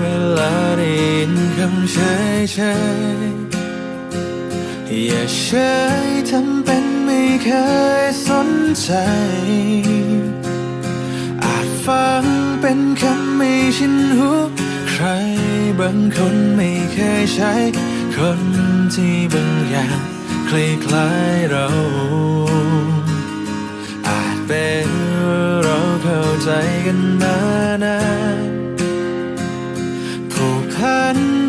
เวลาได้ยๆอย่าเฉยทำเป็นไม่เคยสนใจ อาจฟังเป็นคำไม่ชินหูใครบางคนไม่เคยใช้ คนที่บางอย่างคล้ายๆเราอาจเป็นเราเข้าใจกันมานาน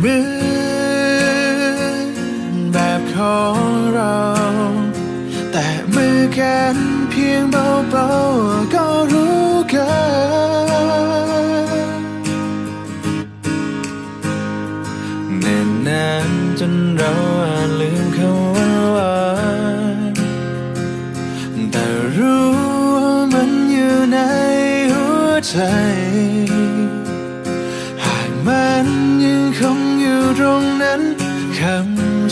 เหมือนแบบของเรา แต่มือกันเพียงเบาๆก็รู้กันเน่นนานจนเราอาจลืมคำว่าหวานแต่รู้ว่ามันอยู่ในหัวใจ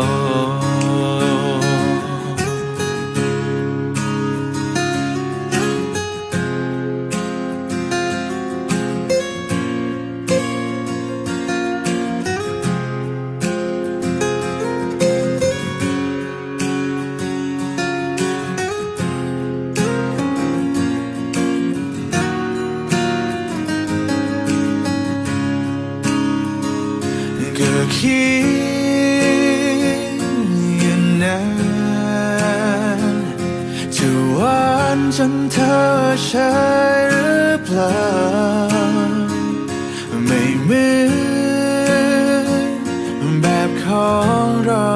ก คิดอย่างนั้นจะหวานจนเธอใช่หรือเปล่า ไม่เหมือนแบบของเรา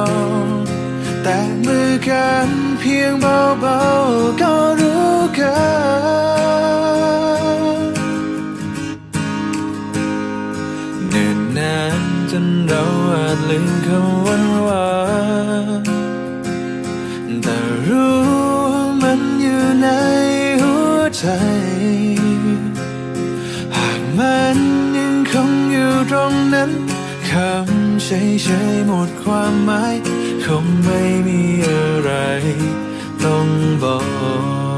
แต่มือกันเพียงเบาๆก็รู้กัน คำวันวานแต่รู้มันอยู่ในหัวใจ หากมันยังคงอยู่ตรงนั้นคำเฉยๆหมดความหมาย คงไม่มีอะไรต้องบอก